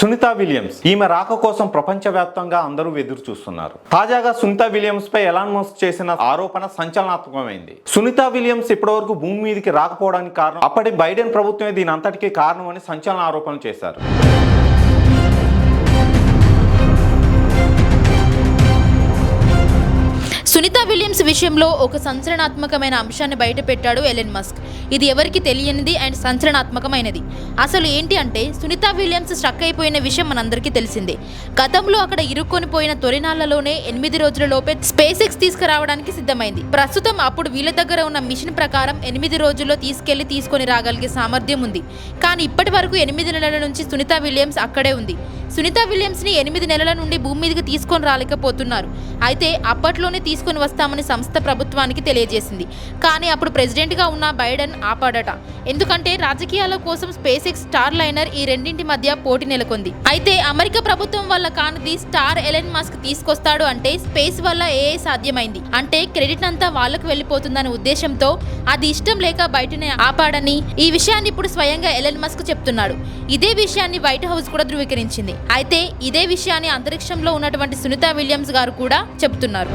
Sunitha Williams. ఈమె రాక కోసం ప్రపంచవ్యాప్తంగా అందరూ ఎదురు చూస్తున్నారు. తాజాగా సునీత విలియమ్స్ పై ఎలాన్ మస్క్ చేసిన ఆరోపణ సంచలనాత్మకమైంది. సునీత విలియమ్స్ ఇప్పటివరకు భూమి మీదకి రాకపోవడానికి కారణం అప్పటి బైడెన్ ప్రభుత్వమే దీని అంతటికీ కారణమని సంచలన ఆరోపణలు చేశారు. సునీత విలియమ్స్ విషయంలో ఒక సంచలనాత్మకమైన అంశాన్ని బయటపెట్టాడు ఎలెన్ మస్క్. ఇది ఎవరికి తెలియనిది అండ్ సంచలనాత్మకమైనది. అసలు ఏంటి అంటే సునీత విలియమ్స్ స్ట్రక్ అయిపోయిన విషయం మనందరికీ తెలిసిందే. గతంలో అక్కడ ఇరుక్కొని పోయిన తొలినాళ్ళలోనే ఎనిమిది రోజుల లోపే స్పేస్ ఎక్స్ తీసుకురావడానికి సిద్ధమైంది. ప్రస్తుతం అప్పుడు వీళ్ళ దగ్గర ఉన్న మిషన్ ప్రకారం ఎనిమిది రోజుల్లో తీసుకెళ్ళి తీసుకొని రాగలిగే సామర్థ్యం ఉంది. కానీ ఇప్పటి వరకు ఎనిమిది నెలల నుంచి సునీత విలియమ్స్ అక్కడే ఉంది. సునీత విలియమ్స్ని ఎనిమిది నెలల నుండి భూమి మీదకి తీసుకొని రాలేకపోతున్నారు. అయితే అప్పట్లోనే తీసుకొని వస్తామని సంస్థ ప్రభుత్వానికి తెలియజేసింది. కానీ అప్పుడు ప్రెసిడెంట్గా ఉన్న బైడెన్ ఆపాడట. ఎందుకంటే రాజకీయాల కోసం స్పేస్ ఎక్స్ స్టార్ లైనర్ ఈ రెండింటి మధ్య పోటీ నెలకొంది. అయితే అమెరికా ప్రభుత్వం వల్ల కానిది స్టార్ ఎలెన్ మాస్క్ తీసుకొస్తాడు అంటే స్పేస్ వల్ల ఏ సాధ్యమైంది? అంటే క్రెడిట్ అంతా వాళ్ళకు వెళ్ళిపోతుందనే ఉద్దేశంతో అది ఇష్టం లేక బయటనే ఆపాడని ఈ విషయాన్ని ఇప్పుడు స్వయంగా ఎలెన్ మస్క్ చెప్తున్నాడు. ఇదే విషయాన్ని వైట్ హౌస్ కూడా ధృవీకరించింది. అయితే ఇదే విషయాన్ని అంతరిక్షంలో ఉన్నటువంటి సునీత విలియమ్స్ గారు కూడా చెబుతున్నారు.